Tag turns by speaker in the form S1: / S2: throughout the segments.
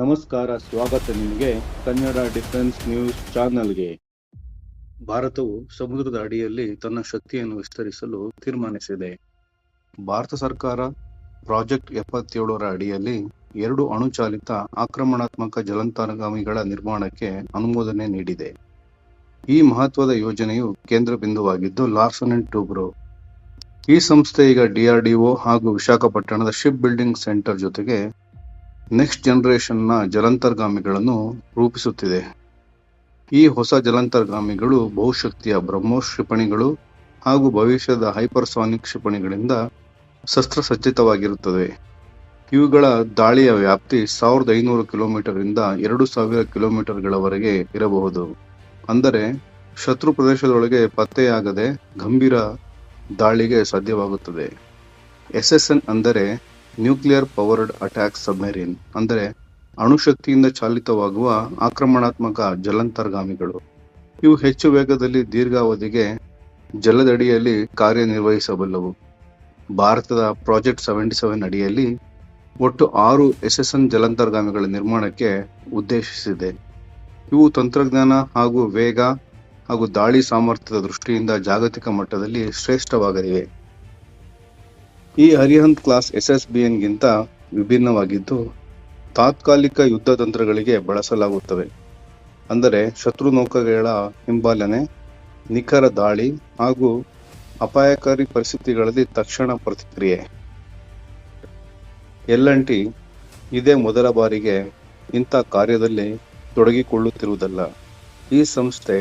S1: ನಮಸ್ಕಾರ, ಸ್ವಾಗತ ನಿಮಗೆ ಕನ್ನಡ ಡಿಫೆನ್ಸ್ ನ್ಯೂಸ್ ಚಾನೆಲ್ಗೆ. ಭಾರತವು ಸಮುದ್ರದ ಅಡಿಯಲ್ಲಿ ತನ್ನ ಶಕ್ತಿಯನ್ನು ವಿಸ್ತರಿಸಲು ತೀರ್ಮಾನಿಸಿದೆ. ಭಾರತ ಸರ್ಕಾರ ಪ್ರಾಜೆಕ್ಟ್ ಎಪ್ಪತ್ತೇಳರ ಅಡಿಯಲ್ಲಿ ಎರಡು ಅಣುಚಾಲಿತ ಆಕ್ರಮಣಾತ್ಮಕ ಜಲಂತರ್ಗಾಮಿಗಳ ನಿರ್ಮಾಣಕ್ಕೆ ಅನುಮೋದನೆ ನೀಡಿದೆ. ಈ ಮಹತ್ವದ ಯೋಜನೆಯು ಕೇಂದ್ರ ಬಿಂದುವಾಗಿದ್ದು ಲಾರ್ಸನ್ ಅಂಡ್ ಟೂಬ್ರೋ ಈ ಸಂಸ್ಥೆ ಈಗ ಡಿಆರ್ಡಿಒ ಹಾಗೂ ವಿಶಾಖಪಟ್ಟಣದ ಶಿಪ್ ಬಿಲ್ಡಿಂಗ್ ಸೆಂಟರ್ ಜೊತೆಗೆ ನೆಕ್ಸ್ಟ್ ಜನರೇಷನ್ನ ಜಲಂತರ್ಗಾಮಿಗಳನ್ನು ರೂಪಿಸುತ್ತಿದೆ. ಈ ಹೊಸ ಜಲಂತರ್ಗಾಮಿಗಳು ಬಹುಶಕ್ತಿಯ ಬ್ರಹ್ಮೋಸ್ ಕ್ಷಿಪಣಿಗಳು ಹಾಗೂ ಭವಿಷ್ಯದ ಹೈಪರ್ಸಾನಿಕ್ ಕ್ಷಿಪಣಿಗಳಿಂದ ಶಸ್ತ್ರಸಜ್ಜಿತವಾಗಿರುತ್ತವೆ ಇವುಗಳ ದಾಳಿಯ ವ್ಯಾಪ್ತಿ ಸಾವಿರದ ಐನೂರು ಕಿಲೋಮೀಟರ್ ಇಂದ ಎರಡು ಸಾವಿರ ಕಿಲೋಮೀಟರ್ಗಳವರೆಗೆ ಇರಬಹುದು. ಅಂದರೆ ಶತ್ರು ಪ್ರದೇಶದೊಳಗೆ ಪತ್ತೆಯಾಗದೆ ಗಂಭೀರ ದಾಳಿಗೆ ಸಾಧ್ಯವಾಗುತ್ತದೆ. ಎಸ್ ಎಸ್ ಎನ್ ಅಂದರೆ ನ್ಯೂಕ್ಲಿಯರ್ ಪವರ್ಡ್ ಅಟ್ಯಾಕ್ ಸಬ್ಮೆರಿನ್ ಅಂದರೆ ಅಣುಶಕ್ತಿಯಿಂದ ಚಾಲಿತವಾಗುವ ಆಕ್ರಮಣಾತ್ಮಕ ಜಲಂತರ್ಗಾಮಿಗಳು. ಇವು ಹೆಚ್ಚು ವೇಗದಲ್ಲಿ ದೀರ್ಘಾವಧಿಗೆ ಜಲದಡಿಯಲ್ಲಿ ಕಾರ್ಯನಿರ್ವಹಿಸಬಲ್ಲವು. ಭಾರತದ ಪ್ರಾಜೆಕ್ಟ್ ಸೆವೆಂಟಿ ಸೆವೆನ್ ಅಡಿಯಲ್ಲಿ ಒಟ್ಟು ಆರು ಎಸ್ಎಸ್ಎನ್ ಜಲಂತರ್ಗಾಮಿಗಳ ನಿರ್ಮಾಣಕ್ಕೆ ಉದ್ದೇಶಿಸಿದೆ. ಇವು ತಂತ್ರಜ್ಞಾನ ಹಾಗೂ ವೇಗ ಹಾಗೂ ದಾಳಿ ಸಾಮರ್ಥ್ಯದ ದೃಷ್ಟಿಯಿಂದ ಜಾಗತಿಕ ಮಟ್ಟದಲ್ಲಿ ಶ್ರೇಷ್ಠವಾಗಲಿವೆ. ಈ Arihant class S S B ಎನ್ಗಿಂತ ವಿಭಿನ್ನವಾಗಿದ್ದು, ತಾತ್ಕಾಲಿಕ ಯುದ್ಧ ತಂತ್ರಗಳಿಗೆ ಬಳಸಲಾಗುತ್ತವೆ. ಅಂದರೆ ಶತ್ರು ನೌಕೆಗಳ ಹಿಂಬಾಲನೆ, ನಿಖರ ದಾಳಿ ಹಾಗೂ ಅಪಾಯಕಾರಿ ಪರಿಸ್ಥಿತಿಗಳಲ್ಲಿ ತಕ್ಷಣ ಪ್ರತಿಕ್ರಿಯೆ. ಟಿ ಇದೇ ಮೊದಲ ಬಾರಿಗೆ ಇಂಥ ಕಾರ್ಯದಲ್ಲಿ ತೊಡಗಿಕೊಳ್ಳುತ್ತಿರುವುದಲ್ಲ. ಈ ಸಂಸ್ಥೆ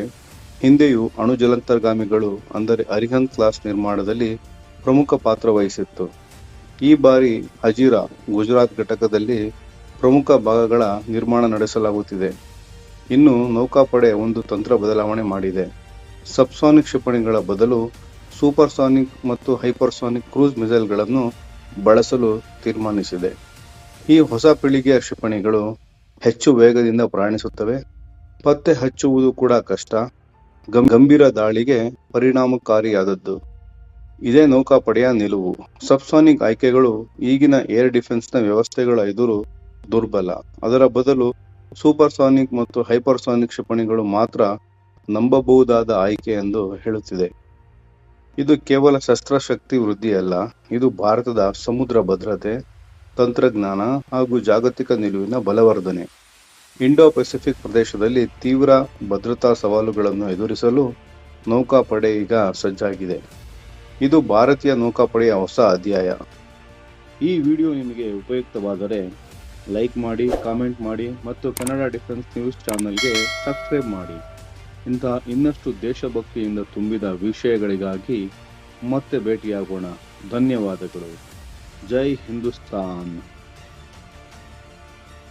S1: ಹಿಂದೆಯೂ ಅಣುಜಲಂತರ್ಗಾಮಿಗಳು ಅಂದರೆ ಅರಿಹಂತ್ ಕ್ಲಾಸ್ ನಿರ್ಮಾಣದಲ್ಲಿ ಪ್ರಮುಖ ಪಾತ್ರ ವಹಿಸಿತ್ತು. ಈ ಬಾರಿ ಹಜೀರಾ ಗುಜರಾತ್ ಘಟಕದಲ್ಲಿ ಪ್ರಮುಖ ಭಾಗಗಳ ನಿರ್ಮಾಣ ನಡೆಸಲಾಗುತ್ತಿದೆ. ಇನ್ನು ನೌಕಾಪಡೆ ಒಂದು ತಂತ್ರ ಬದಲಾವಣೆ ಮಾಡಿದೆ. ಸಬ್ಸಾನಿಕ್ ಕ್ಷಿಪಣಿಗಳ ಬದಲು ಸೂಪರ್ಸಾನಿಕ್ ಮತ್ತು ಹೈಪರ್ಸಾನಿಕ್ ಕ್ರೂಸ್ ಮಿಸೈಲ್ಗಳನ್ನು ಬಳಸಲು ತೀರ್ಮಾನಿಸಿದೆ. ಈ ಹೊಸ ಪೀಳಿಗೆಯ ಕ್ಷಿಪಣಿಗಳು ಹೆಚ್ಚು ವೇಗದಿಂದ ಪ್ರಯಾಣಿಸುತ್ತವೆ. ಪತ್ತೆ ಹಚ್ಚುವುದು ಕೂಡ ಕಷ್ಟ. ಗಂಭೀರ ದಾಳಿಗೆ ಪರಿಣಾಮಕಾರಿಯಾದದ್ದು. ಇದೇ ನೌಕಾಪಡೆಯ ನಿಲುವು. ಸಬ್ಸಾನಿಕ್ ಆಯ್ಕೆಗಳು ಈಗಿನ ಏರ್ ಡಿಫೆನ್ಸ್ನ ವ್ಯವಸ್ಥೆಗಳ ಎದುರು ದುರ್ಬಲ. ಅದರ ಬದಲು ಸೂಪರ್ಸಾನಿಕ್ ಮತ್ತು ಹೈಪರ್ಸಾನಿಕ್ ಕ್ಷಿಪಣಿಗಳು ಮಾತ್ರ ನಂಬಬಹುದಾದ ಆಯ್ಕೆ ಎಂದು ಹೇಳುತ್ತಿದೆ. ಇದು ಕೇವಲ ಶಸ್ತ್ರಶಕ್ತಿ ವೃದ್ಧಿಯಲ್ಲ, ಇದು ಭಾರತದ ಸಮುದ್ರ ಭದ್ರತೆ, ತಂತ್ರಜ್ಞಾನ ಹಾಗೂ ಜಾಗತಿಕ ನಿಲುವಿನ ಬಲವರ್ಧನೆ. ಇಂಡೋ ಪೆಸಿಫಿಕ್ ಪ್ರದೇಶದಲ್ಲಿ ತೀವ್ರ ಭದ್ರತಾ ಸವಾಲುಗಳನ್ನು ಎದುರಿಸಲು ನೌಕಾಪಡೆ ಈಗ ಸಜ್ಜಾಗಿದೆ. ಇದು ಭಾರತೀಯ ನೌಕಾಪಡೆಯ ಹೊಸ ಅಧ್ಯಾಯ. ಈ ವಿಡಿಯೋ ನಿಮಗೆ ಉಪಯುಕ್ತವಾದರೆ ಲೈಕ್ ಮಾಡಿ, ಕಾಮೆಂಟ್ ಮಾಡಿ ಮತ್ತು ಕನ್ನಡ ಡಿಫೆನ್ಸ್ ನ್ಯೂಸ್ ಚಾನಲ್ಗೆ ಸಬ್ಸ್ಕ್ರೈಬ್ ಮಾಡಿ. ಇಂತಹ ಇನ್ನಷ್ಟು ದೇಶಭಕ್ತಿಯಿಂದ ತುಂಬಿದ ವಿಷಯಗಳಿಗಾಗಿ ಮತ್ತೆ ಭೇಟಿಯಾಗೋಣ. ಧನ್ಯವಾದಗಳು. ಜೈ ಹಿಂದೂಸ್ತಾನ್.